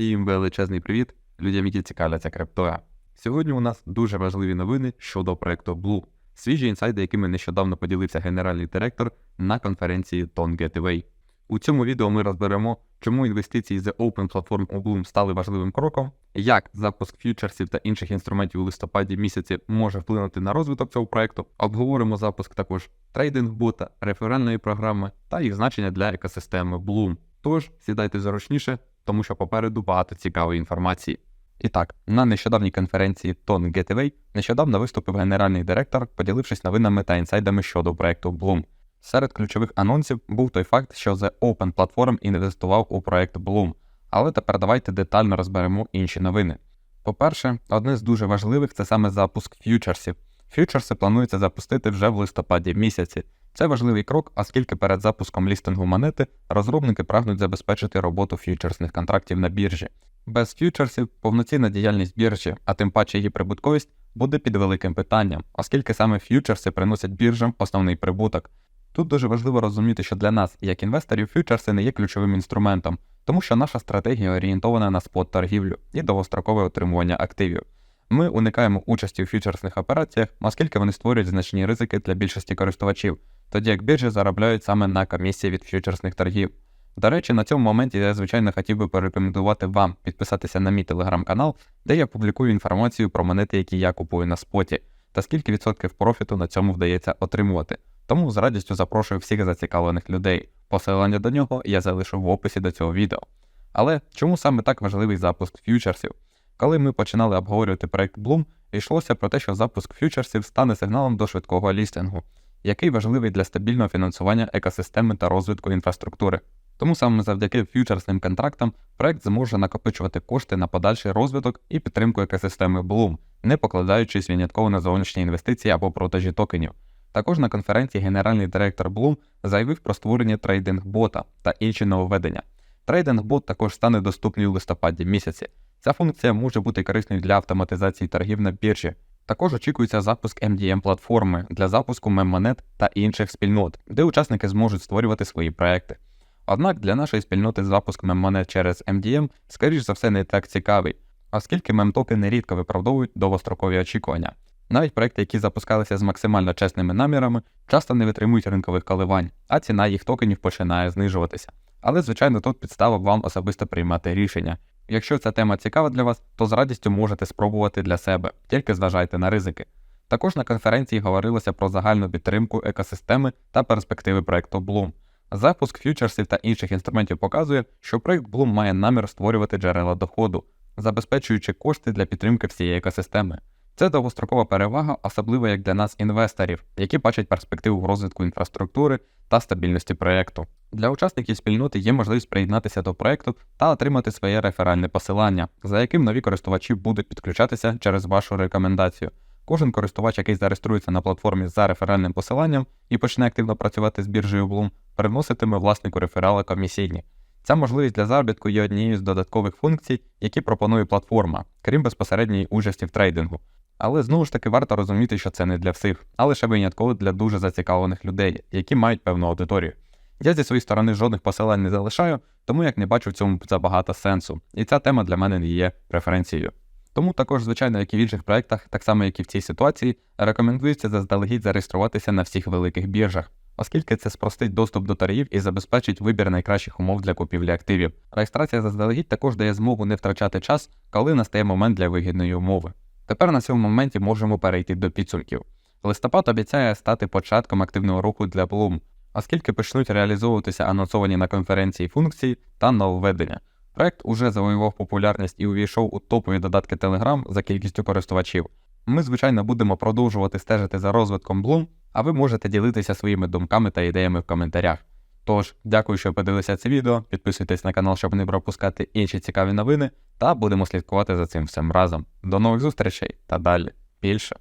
Всім величезний привіт людям, які цікавляться криптою. Сьогодні у нас дуже важливі новини щодо проекту Blue. Свіжі інсайди, якими нещодавно поділився генеральний директор на конференції Ton Gateway. У цьому відео ми розберемо, чому інвестиції з Open Platform у Bloom стали важливим кроком, як запуск фьючерсів та інших інструментів у листопаді місяці може вплинути на розвиток цього проекту. Обговоримо запуск також трейдинг бота, реферальної програми та їх значення для екосистеми Bloom. Тож сідайте зручніше, тому що попереду багато цікавої інформації. І так, на нещодавній конференції Ton Gateway нещодавно виступив генеральний директор, поділившись новинами та інсайдами щодо проекту Bloom. Серед ключових анонсів був той факт, що The Open Platform інвестував у проект Bloom. Але тепер давайте детально розберемо інші новини. По-перше, одне з дуже важливих це саме запуск фьючерсів. Фьючерси планується запустити вже в листопаді місяці. Це важливий крок, оскільки перед запуском лістингу монети розробники прагнуть забезпечити роботу фьючерсних контрактів на біржі. Без фьючерсів повноцінна діяльність біржі, а тим паче її прибутковість, буде під великим питанням, оскільки саме фьючерси приносять біржам основний прибуток. Тут дуже важливо розуміти, що для нас, як інвесторів, фьючерси не є ключовим інструментом, тому що наша стратегія орієнтована на спот торгівлю і довгострокове отримування активів. Ми уникаємо участі у фьючерсних операціях, оскільки вони створюють значні ризики для більшості користувачів, тоді як біржі заробляють саме на комісії від фьючерсних торгів. До речі, на цьому моменті я, звичайно, хотів би порекомендувати вам підписатися на мій телеграм-канал, де я публікую інформацію про монети, які я купую на споті, та скільки відсотків профіту на цьому вдається отримувати. Тому з радістю запрошую всіх зацікавлених людей. Посилання до нього я залишу в описі до цього відео. Але чому саме так важливий запуск фьючерсів? Коли ми починали обговорювати проект Bloom, йшлося про те, що запуск фьючерсів стане сигналом до швидкого лістингу, який важливий для стабільного фінансування екосистеми та розвитку інфраструктури. Тому саме завдяки фьючерсним контрактам проект зможе накопичувати кошти на подальший розвиток і підтримку екосистеми Bloom, не покладаючись винятково на зовнішні інвестиції або продажі токенів. Також на конференції генеральний директор Bloom заявив про створення трейдинг-бота та інші нововведення. Трейдинг-бот також стане доступний у листопаді місяці. Ця функція може бути корисною для автоматизації торгів на біржі. Також очікується запуск MDM платформи для запуску меммонет та інших спільнот, де учасники зможуть створювати свої проекти. Однак для нашої спільноти запуск меммонет через MDM, скоріш за все, не так цікавий, оскільки мемтокени рідко виправдовують довгострокові очікування. Навіть проекти, які запускалися з максимально чесними намірами, часто не витримують ринкових коливань, а ціна їх токенів починає знижуватися. Але, звичайно, тут підстава вам особисто приймати рішення. Якщо ця тема цікава для вас, то з радістю можете спробувати для себе, тільки зважайте на ризики. Також на конференції говорилося про загальну підтримку екосистеми та перспективи проекту Bloom. Запуск фьючерсів та інших інструментів показує, що проект Bloom має намір створювати джерела доходу, забезпечуючи кошти для підтримки всієї екосистеми. Це довгострокова перевага, особливо як для нас, інвесторів, які бачать перспективу в розвитку інфраструктури та стабільності проєкту. Для учасників спільноти є можливість приєднатися до проєкту та отримати своє реферальне посилання, за яким нові користувачі будуть підключатися через вашу рекомендацію. Кожен користувач, який зареєструється на платформі за реферальним посиланням і почне активно працювати з біржею Bloom, переноситиме власнику реферала комісійні. Ця можливість для заробітку є однією з додаткових функцій, які пропонує платформа, крім безпосередньої участі в трейдингу. Але знову ж таки варто розуміти, що це не для всіх, а лише винятково для дуже зацікавлених людей, які мають певну аудиторію. Я зі своєї сторони жодних посилань не залишаю, тому як не бачу в цьому забагато сенсу, і ця тема для мене не є преференцією. Тому також, звичайно, як і в інших проєктах, так само як і в цій ситуації, рекомендується заздалегідь зареєструватися на всіх великих біржах, оскільки це спростить доступ до торгів і забезпечить вибір найкращих умов для купівлі активів. Реєстрація заздалегідь також дає змогу не втрачати час, коли настає момент для вигідної умови. Тепер на цьому моменті можемо перейти до підсумків. Листопад обіцяє стати початком активного руху для Bloom, оскільки почнуть реалізовуватися анонсовані на конференції функції та нововведення. Проект уже завоював популярність і увійшов у топові додатки Telegram за кількістю користувачів. Ми, звичайно, будемо продовжувати стежити за розвитком Bloom, а ви можете ділитися своїми думками та ідеями в коментарях. Тож, дякую, що подивилися це відео, підписуйтесь на канал, щоб не пропускати інші цікаві новини, та будемо слідкувати за цим всім разом. До нових зустрічей та далі більше.